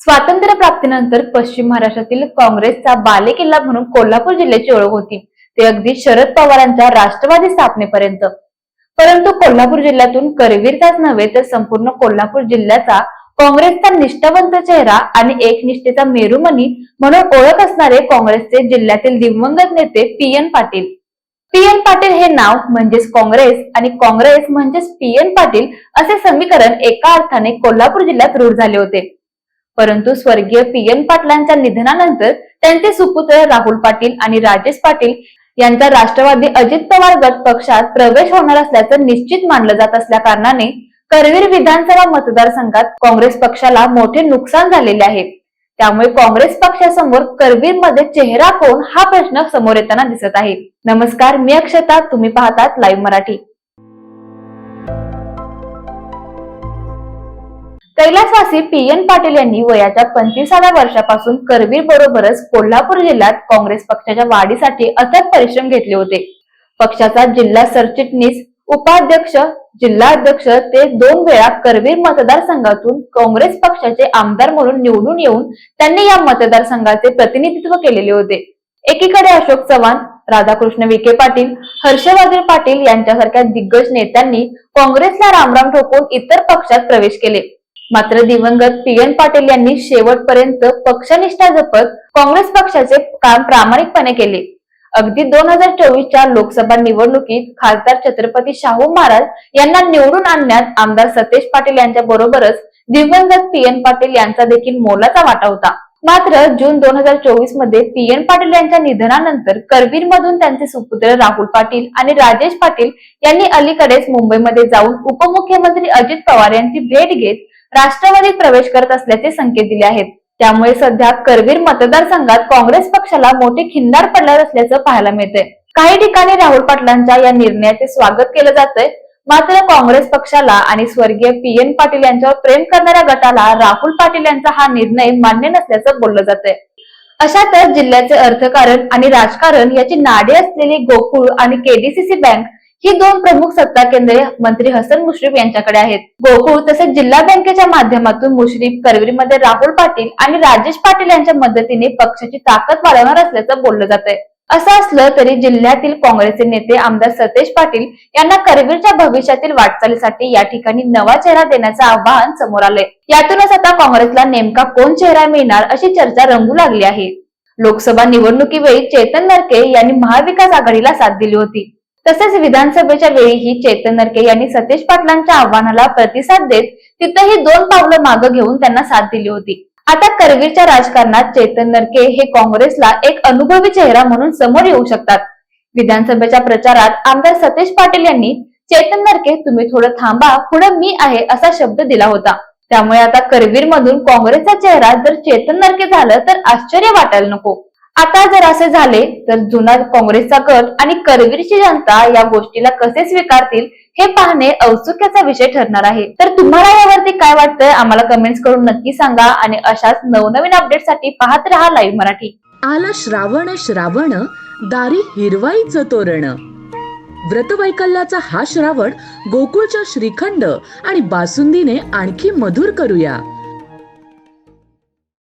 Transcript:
स्वातंत्र्य प्राप्तीनंतर पश्चिम महाराष्ट्रातील काँग्रेसचा बालेकिल्ला म्हणून कोल्हापूर जिल्ह्याची ओळख होती. ते अगदी शरद पवारांच्या राष्ट्रवादी स्थापनेपर्यंत. परंतु कोल्हापूर जिल्ह्यातून करवीरचाच नव्हे तर संपूर्ण कोल्हापूर जिल्ह्याचा काँग्रेसचा निष्ठावंत चेहरा आणि एकनिष्ठेचा मेरुमणी म्हणून ओळख असणारे काँग्रेसचे जिल्ह्यातील दिवंगत नेते P N Patil. P N Patil हे नाव म्हणजेच काँग्रेस आणि काँग्रेस म्हणजेच पी एन पाटील असे समीकरण एका अर्थाने कोल्हापूर जिल्ह्यात रूढ झाले होते. परंतु स्वर्गीय पी एन पाटलांच्या निधनानंतर त्यांचे सुपुत्र राहुल पाटील आणि राजेश पाटील यांचा राष्ट्रवादी अजित पवार गट पक्षात प्रवेश होणार असल्याचं निश्चित मानलं जात असल्या कारणाने करवीर विधानसभा मतदारसंघात काँग्रेस पक्षाला मोठे नुकसान झालेले आहे. त्यामुळे काँग्रेस पक्षासमोर करवीरमध्ये चेहरा कोण हा प्रश्न समोर येताना दिसत आहे. नमस्कार मी अक्षता तुम्ही पाहतात लाईव्ह मराठी. कैलासवासी पी एन पाटील यांनी वयाच्या पंचवीसाव्या वर्षापासून करवीर बरोबरच कोल्हापूर जिल्ह्यात काँग्रेस पक्षाच्या वाढीसाठी अथक परिश्रम घेतले होते. पक्षाचा जिल्हा सरचिटणीस उपाध्यक्ष जिल्हा अध्यक्ष ते दोन वेळा करवीर मतदारसंघातून काँग्रेस पक्षाचे आमदार म्हणून निवडून येऊन त्यांनी या मतदारसंघाचे प्रतिनिधित्व केलेले होते. एकीकडे अशोक चव्हाण राधाकृष्ण विखे पाटील हर्षवर्धन पाटील यांच्यासारख्या दिग्गज नेत्यांनी काँग्रेसला रामराम ठोकून इतर पक्षात प्रवेश केले. मात्र दिवंगत पी एन पाटील यांनी शेवटपर्यंत पक्षनिष्ठा जपत काँग्रेस पक्षाचे काम प्रामाणिकपणे केले. अगदी दोन हजार चोवीसच्या लोकसभा निवडणुकीत खासदार छत्रपती शाहू महाराज यांना निवडून आणण्यात आमदार सतेज पाटील यांच्या बरोबरच दिवंगत पी एन पाटील यांचा देखील मोलाचा वाटा होता. मात्र जून दोन हजार चोवीसमध्ये पी एन पाटील यांच्या निधनानंतर करवीर मधून त्यांचे सुपुत्र राहुल पाटील आणि राजेश पाटील यांनी अलीकडेच मुंबईमध्ये जाऊन उपमुख्यमंत्री अजित पवार यांची भेट घेत राष्ट्रवादीत प्रवेश करत असल्याचे संकेत दिले आहेत. त्यामुळे सध्या करवीर मतदारसंघात काँग्रेस पक्षाला मोठी खिंडार पडणार असल्याचं पाहायला मिळतंय. काही ठिकाणी राहुल पाटलांच्या या निर्णयाचे स्वागत केलं जातंय. मात्र काँग्रेस पक्षाला आणि स्वर्गीय पी एन पाटील यांच्यावर प्रेम करणाऱ्या गटाला राहुल पाटील यांचा हा निर्णय मान्य नसल्याचं बोललं जातंय. अशातच जिल्ह्याचे अर्थकारण आणि राजकारण याची नाडी असलेली गोकुळ आणि केडीसीसी बँक ही दोन प्रमुख सत्ता केंद्रे मंत्री हसन मुश्रीफ यांच्याकडे आहेत. गोकुळ तसेच जिल्हा बँकेच्या माध्यमातून मुश्रीफ करवीरमध्ये राहुल पाटील आणि राजेश पाटील यांच्या मदतीने पक्षाची ताकद वाढवणार असल्याचं बोललं जात आहे असं असलं तरी जिल्ह्यातील काँग्रेसचे नेते आमदार सतेज पाटील यांना करवीरच्या भविष्यातील वाटचालीसाठी या ठिकाणी नवा चेहरा देण्याचं आवाहन समोर आलंय. यातूनच आता काँग्रेसला नेमका कोण चेहरा मिळणार अशी चर्चा रंगू लागली आहे. लोकसभा निवडणुकीवेळी चेतन नरके यांनी महाविकास आघाडीला साथ दिली होती. तसेच विधानसभेच्या वेळीही चेतन नरके यांनी सतेज पाटलांच्या आव्हानाला प्रतिसाद देत तिथंही दोन पावलं मागं घेऊन त्यांना साथ दिली होती. आता करवीरच्या राजकारणात चेतन नरके हे काँग्रेसला एक अनुभवी चेहरा म्हणून समोर येऊ शकतात. विधानसभेच्या प्रचारात आमदार सतेज पाटील यांनी चेतन नरके तुम्ही थोडं थांबा पुढे मी आहे असा शब्द दिला होता. त्यामुळे आता करवीर मधून काँग्रेसचा चेहरा जर चेतन नरके झालं तर आश्चर्य वाटायला नको. आता जर असे झाले तर जुना काँग्रेसचा कट आणि करवीरची जनता या गोष्टीला कसे स्वीकारतील हे पाहणे औत्सुक्याचा विषय ठरणार आहे. तर तुम्हाला यावरती काय वाटतंय आम्हाला कमेंट्स करून नक्की सांगा आणि अशाच नवनवीन अपडेटसाठी पाहत राहा लाईव्ह मराठी. आला श्रावण श्रावण दारी हिरवाईचं तोरण. व्रतवैकल्याचा हा श्रावण गोकुळच्या श्रीखंड आणि बासुंदीने आणखी मधुर करूया.